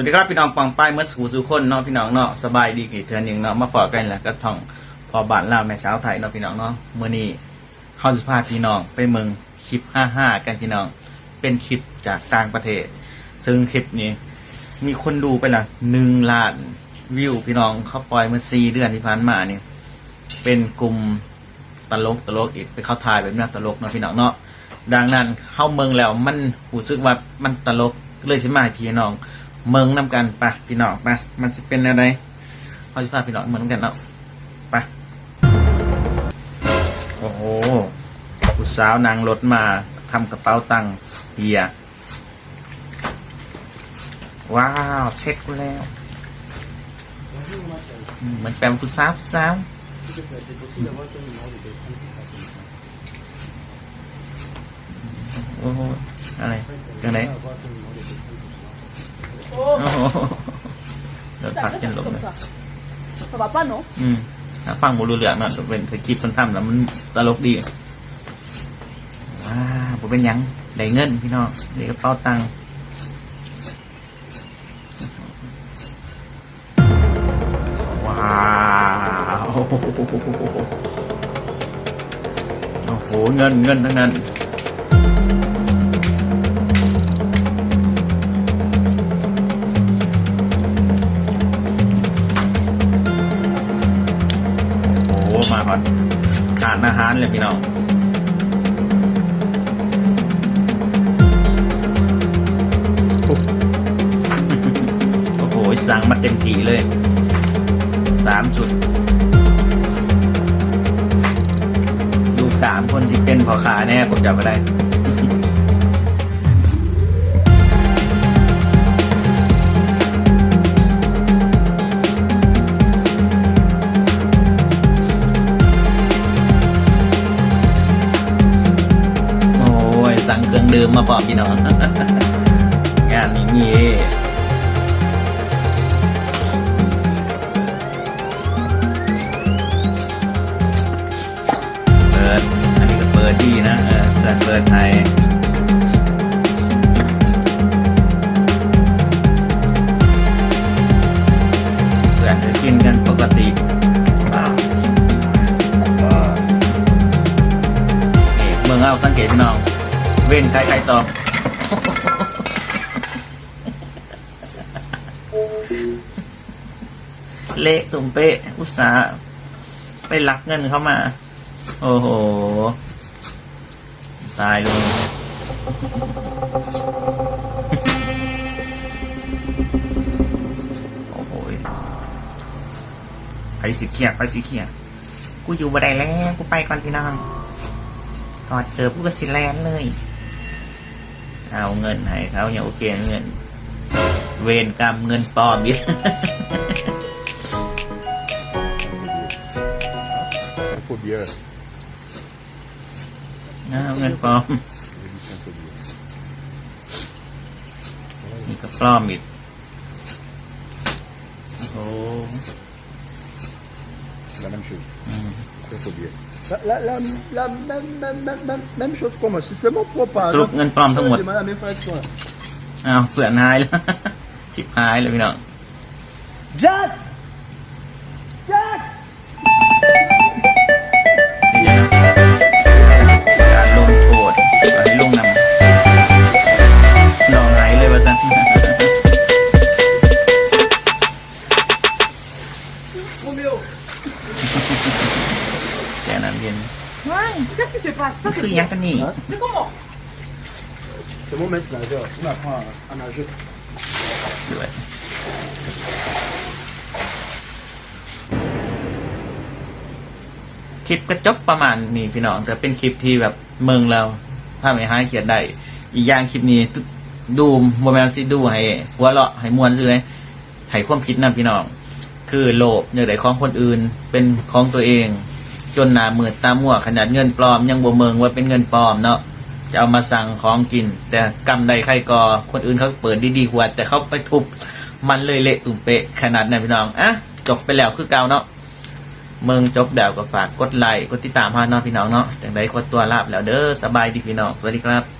วัสดีครับพี่น้องปองป้ายเมื่อสู่สู่คนเนาะพี่น้องเนาะสบายดีกี่เทือนหนึ่งเนาะมาพอกันแหละก็ท่องพอบานเล่าแม่สาวไทยเนาะพี่น้องเนาะเมื่อนี้เข้าสุภาพพี่น้องไปเมืองคลิปห้าห้ากันพี่น้อง เป็นคลิปจากต่างประเทศ ซึ่งคลิปนี้ มีคนดูไปละหนึ่งล้านวิวพี่น้องเขาปล่อยเมื่อสี่เดือนที่ผ่านมาเนี่ยเป็นกลุ่มตลกตลกอีกไปเข้าทายแบบนี้ตลกเนาะพี่น้องเนาะดังนั้นเข้าเมืองแล้วมันรู้สึกว่ามันตลกก็เลยสิมาให้พี่น้อง เมืองนำกันไปะพี่น้องไปะมันจะเป็นอะไรเขาจะพาพี่น้องเมืองนกันเนาะไปะโอ้โหผู้สาวนางรถมาทำกระเป๋าตังค์เฮียว้าวเซ็ตกูแล้วเหมือนแปมผู้สาวสาวโอ้โหอะไรยังไง เดี๋ยว Ça, ตัด ça, กัน c'est ลง comme เลย ça. Ça va pas, non อืมถ้าฟังบรูเรืองเนาะเป็นคลิปคนทำแล้วมันตลกดีว้าวผมเป็นหยังได้เงินพี่น้องได้กระเป๋าตังค์ว้าวโอ้โหเงินเงินทั้งนั้น มาก่อนทานอาหารเลยพี่น้องโอ้โหสั่งมาเต็มทีเลยสามจุดดูสามคนที่เป็นพอขาแน่ผมจับมาได้ มมาพร้อมพี่น้อง งานนี้มีเปิด อันนี้ก็เปิดดีนะ เออเปิดเปิดไทยเพื่อนจะกินกันปกตินี่เมืองเอาสังเกตพี่น้อง เว้นใครใครตอบเละตุ่มเป๊ะ อุตสาห์ไปลักเงินเข้ามา โอ้โห ตายเลยโอ้โหไปสิเขียไปสิเขียกูอยู่บันไดแล้ว กูไปก่อนพี่น้องกอดเจอผู้กสิแลนเลย เอาเงินให้เขาอย่างโอเคเงิน เวรกรรมเงินปลอมอีก Un faux billet. เอาเงินปลอม J'ai dit c'est un faux billet. นี่ก็ปลอมอีกโอ้โห C'est la même chose. อืม C'est un faux billet. La, la, la, la même, même, même, même, même chose pour moi. Si c'est bon pour pas. สรุปเงินปลอมทั้งหมด J'ai mal à mes fractions là. อ้าวเผื่อหายแล้ว ชิบหายเลยพี่น้อง Jack Jack คือยังกันนี่ Hein C'est comment C'est mon maître nageur. On apprend à, à nager. สวยคลิปก็จบประมาณนี้พี่น้อง แต่เป็นคลิปที่แบบเมืองเราถ้าไม่หายเขียนได้ อีกอย่างคลิปนี้ดูโมเมนต์สิดูให้หัวเราะให้มวนซื้อเลยให้ความคิดนํพี่น้อง คือโลภอยากได้ของคนอื่นเป็นของตัวเอง จนหนามืดตามั่วขนาดเงินปลอม ยังบ่เมืองว่าเป็นเงินปลอมเนาะจะเอามาสั่งของกิน แต่กำใดใครก่อคนอื่นเขาเปิดดีๆกว่าแต่เขาไปทุบมันเลยเละตุ่มเปะขนาดนั้นพี่น้องอะจบไปแล้วคือเก่าเนาะเมืองจบแล้วก็ฝากกดไลค์กดติดตามพาเนาะพี่น้องเนาะจังใดกดตัวลาบแล้วเด้อสบายดีพี่น้องสวัสดีครับ